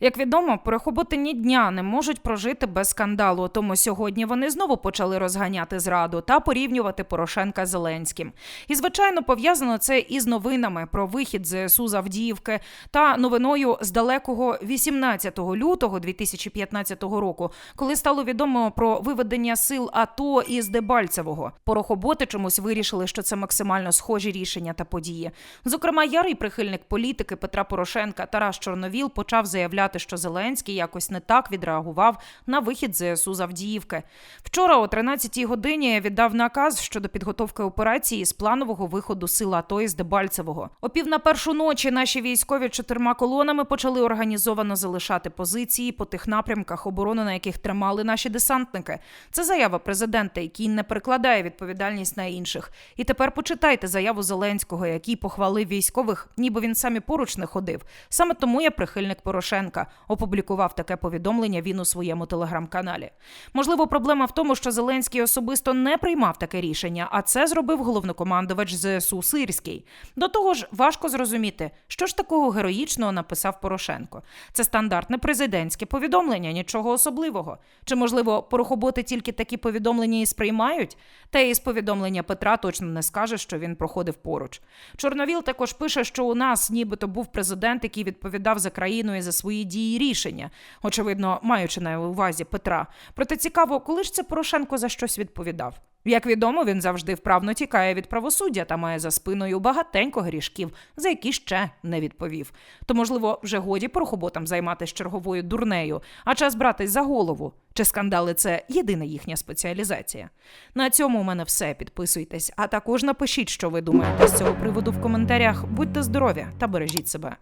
Як відомо, порохоботи ні дня не можуть прожити без скандалу. Тому сьогодні вони знову почали розганяти зраду та порівнювати Порошенка з Зеленським. І звичайно, пов'язано це із новинами про вихід ЗСУ з Авдіївки та новиною з далекого 18 лютого 2015 року, коли стало відомо про виведення сил АТО із Дебальцевого. Порохоботи чомусь вирішили, що це максимально схожі рішення та події. Зокрема, ярий прихильник політики Петра Порошенка Тарас Чорновіл почав заявляти, що Зеленський якось не так відреагував на вихід ЗСУ з Авдіївки. Вчора о 13-й годині віддав наказ щодо підготовки операції з планового виходу сил АТО із Дебальцевого. О пів на першу ночі наші військові чотирма колонами почали організовано залишати позиції по тих напрямках, оборону на яких тримали наші десантники. Це заява президента, який не перекладає відповідальність на інших. І тепер почитайте заяву Зеленського, який похвалив військових, ніби він сам і поруч не ходив. Саме тому я прихильник Порошенка. Опублікував таке повідомлення він у своєму телеграм-каналі. Можливо, проблема в тому, що Зеленський особисто не приймав таке рішення, а це зробив головнокомандувач ЗСУ Сирський. До того ж, важко зрозуміти, що ж такого героїчного написав Порошенко. Це стандартне президентське повідомлення, нічого особливого. Чи можливо порохоботи тільки такі повідомлення і сприймають? Та із повідомлення Петра точно не скаже, що він проходив поруч. Чорновіл також пише, що у нас нібито був президент, який відповідав за країну і за свої дії рішення, очевидно, маючи на увазі Петра. Проте цікаво, коли ж це Порошенко за щось відповідав. Як відомо, він завжди вправно тікає від правосуддя та має за спиною багатенько грішків, за які ще не відповів. То, можливо, вже годі порохоботам займатися черговою дурнею, а час братись за голову. Чи скандали це єдина їхня спеціалізація? На цьому у мене все. Підписуйтесь, а також напишіть, що ви думаєте з цього приводу в коментарях. Будьте здорові та бережіть себе.